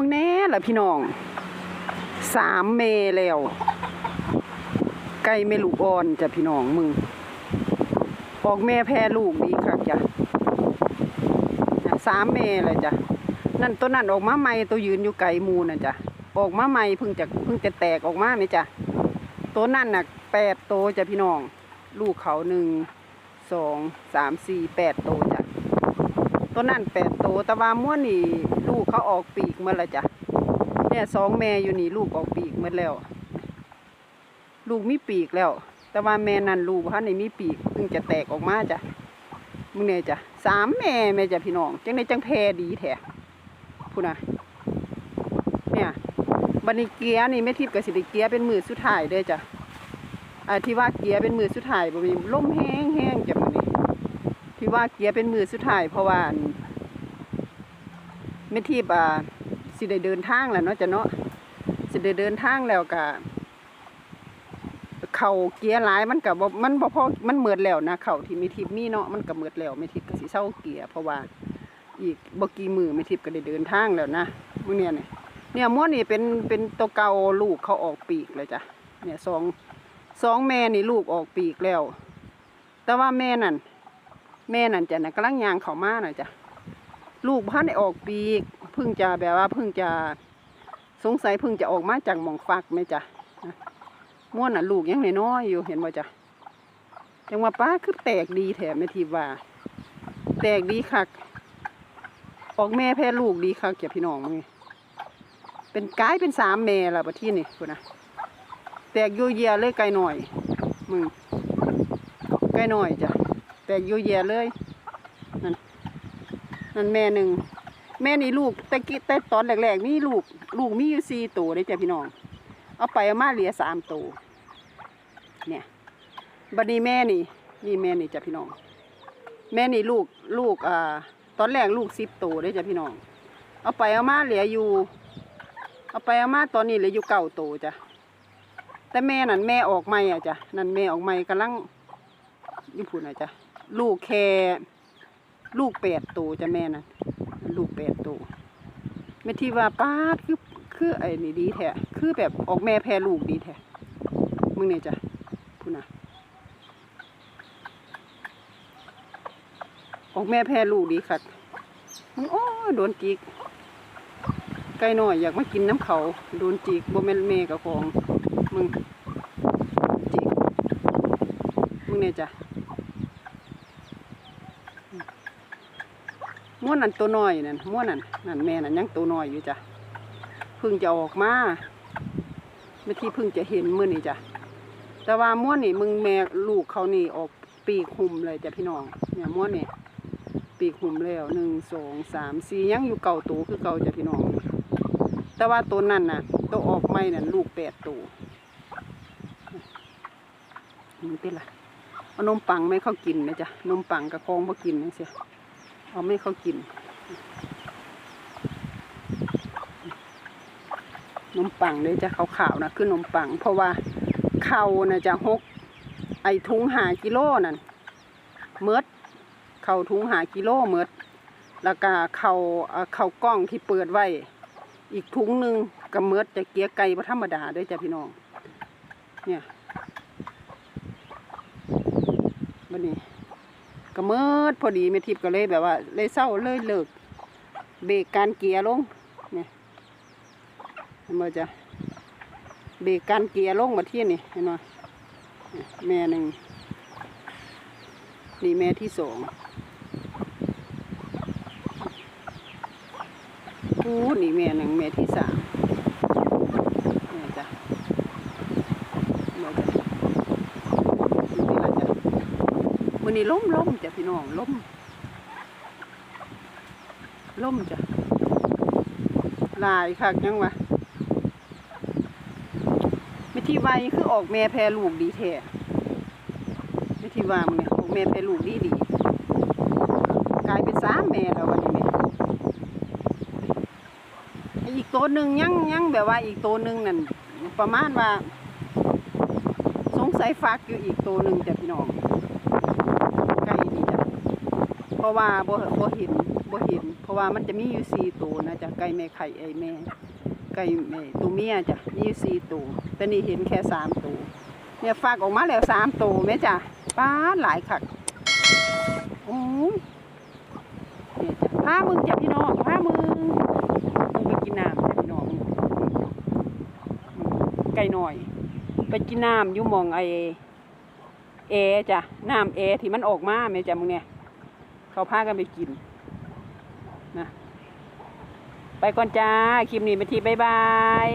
มึงแน่ล่ะพี่น้องสามเมแล้วไก่เมลูกอ่อนจ้ะพี่น้องมึงออกแม่แพร่ลูกดีครับจ้ะสามเมเลยจ้ะนั่นตัวนั้นออกมาใหม่ตัวยืนอยู่ไก่มูน่ะจ้ะออกมาใหม่เพิ่งจะเพิ่งจะแตกออกมาไหมจ้ะตัวนั่นน่ะแปดโตจ้ะพี่น้อง ลูกเขาหนึ่งสองสามสี่แปดโตจ้ะตัวนั่นแปดโตแต่ว่าม้วนนี่ ลูกเขาออกปีกมาแล้วจ้ะเนี่ยสองแม่อยู่นี่ลูกออกปีกมดแล้ว ลูกมีปีกแล้ว แต่ว่าแม่นั่นลูกเขาในมีปีกเพิ่งจะแตกออกมาจ้ะมึงเนี่ยจ้ะสามแม่แม่จ้ะพี่น้องจังในจังแพดีแท้พูดนะเนี่ยบันนี้เกียนี่ไม่ทิพย์กับสิริเกียเป็นมือสุดท้ายเด้จ้ะอ่าที่ว่าเกียเป็นมือสุดท้ายบ่มีล่มแห้งแห้งจ้ะมันนี่ที่ว่าเกียเป็นมือสุดท้ายเพราะว่า ไม่ทิพย์อ่าสิได้เดินทางแล้วเนาะจ้ะเนาะสิได้เดินทางแล้วก็เข่าเกียร์หลายมันก็บ่มันบ่พอมันเหมือดแล้วนะเข่าที่มีทิพย์มีเนาะมันก็เหมือดแล้วไม่ทิพย์ก็สิเศร้าเกียร์เพราะว่าอีกบกี่มือไม่ทิพย์ก็ได้เดินทางแล้วนะมื้อเนี้ยเนี่ยเนี่ยม้วนนี่เป็นเป็นตัวเก่าลูกเขาออกปีกเลยจ้ะเนี่ยสองสองแม่นี่ลูกออกปีกแล้ว แต่ว่าแม่นั่นแม่นั่นจ้ะนะกำลังยางเข้ามาหน่ะจ้ะ ลูกพันได้ออกปีกเพิ่งจะแบบว่าเพิ่งจะสงสัยเพิ่งจะออกมาจากหมองฟักไหมจ๊ะม่วนน่ะลูกยังน้อยอยู่เห็นบ่จ๊ะจังว่าป้าคือแตกดีแถมไม่ทีว่า แตกดีคัก ออกแม่แพ้ลูกดีคักเกี่ยพี่น้องมึงเป็นกายเป็นสามแม่ละประที่นี่คุณนะแตกโยเยเลยไกลหน่อยมึงไกลหน่อยจ้ะแตกโยเยเลย นั่นแม่หนึ่งแม่นี่ลูกแต่กี้แต่ตอนแรกๆนี่ลูก ลูกมีอยู่สี่ตัวเลยจ้ะพี่น้อง เอาไปเอามาเหลือสามตัวเนี่ยบัดนี้แม่นี่ นี่แม่นี่จ้ะพี่น้อง แม่นี่ลูกลูกอ่าตอนแรกลูกสิบตัวเลยจ้ะพี่น้อง เอาไปเอามาเหลืออยู่ เอาไปเอามาตอนนี้เหลืออยู่เก้าตัวจ้ะแต่แม่นั่นแม่ออกใหม่อะจ้ะนั่นแม่ออกใหม่กำลังอยี่ปุ่นอะจ้ะลูกแค่ ลูกแปดตัวจ้ะแม่น่ะลูกแปดตัวไม่ที่ว่าป้าคือคือไอ้นี่ดีแท้คือแบบออกแม่แพรลูกดีแท้มึงเนี่ยจ้ะพูดนะออกแม่แพรลูกดีคักมึงโอ้โดนจิกไก่น้อยอยากมากินน้ำเขาโดนจิกบ่แม่นแม่กับของมึงจิกมึงเนี่ยจ้ะ ม้วนนั่นตัวน้อยนั่นม้วนนั่นนั่นแม่นั่นยังตัวน้อยอยู่จ้ะเพิ่งจะออกมาเมื่อที่เพิ่งจะเห็นมื่อนี่จ้ะแต่ว่าม้วนนี่มึงแม่ลูกเขานี่ออกปีกหุ่มเลยจ้ะพี่น้องเนี่ยม้วนนี่ปีกหุ่มแล้วหนึ่งสองสามสี่ยังอยู่เก่าตัวคือเก่าจ้ะพี่น้อง แต่ว่าตัวนั่นน่ะตัวออกไม่นั่นลูกแปดตัวมึงเป็นไรเอานมปังไม่เข้ากินนะจ๊ะนมปังกับคองบ่กินนะเสีย เอาไม่เขากินนมปังเลยจะขาวๆนะคือนมปัง เพราะว่าเขานะจะหก ไอทุงหากิโลนั่นเมดเขาทุงหากิโลเมดแล้วก็เขาเอ่อเขากล้องที่เปิดไว้ อีกทุงหนึ่งกับเมดจะเกียไก่พระธรรมดาด้วยจ้ะพี่น้อง เนี่ยบันนี้ ก็มืดพอดีแม่ทิพย์ก็เลยแบบว่า เลยเศร้าเลยเลิก เบรกการเกียร์ลงเนี่ยเห็นไหมจ๊ะเบรกการเกียร์ลงมาที่นี่เห็นไหมแม่หนึ่งนี่แม่ที่สองปูนี่แม่หนึ่งแม่ที่สามเนี่ยจ้ะเห็นไหมจ๊ะนี่ละจ้ะ วันนี้ล้มล้มจ้ะพี่น้องล้มล้มจ้ะลายคักยังวะไม่ที่ไวคือออกแม่แพรลูกดีแท้ไม่ที่วามเนี่ยออกแม่แพรลูกดีดีกลายเป็นสามแม่แล้ววันนี้แม่ไอ้อีกตัวหนึ่งยังยังแบบว่าอีกตัวหนึ่งนั่นประมาณว่าสงสัยฟักอยู่อีกตัวหนึ่งจ้ะพี่น้อง เพราะว่าบ่บ่เห็นบ่เห็น เพราะว่ามันจะมีอยู่สี่ตัวนะจ้ะไก่แม่ไข่ไอแม่ไก่แม่ตัวเมียจ้ะมีอยู่สี่ตัวแต่นี่เห็นแค่สามตัวเนี่ยฝากออกมาแล้วสามตัวแม่จ้ะป้าหลายคักโอ้ยเนี่ยจ้ะพามึงจ้ะพี่น้องพามึงมึงไปกินน้ำจ้ะพี่น้องไก่หน่อย ไปกินน้ำอยู่มองไอเอจ้ะน้ำเอที่มันออกมาแม่จ้ะมึงเนี่ย เขาพากันไปกินนะไปก่อนจ้า คลิปนี้ไปทีบ๊ายบาย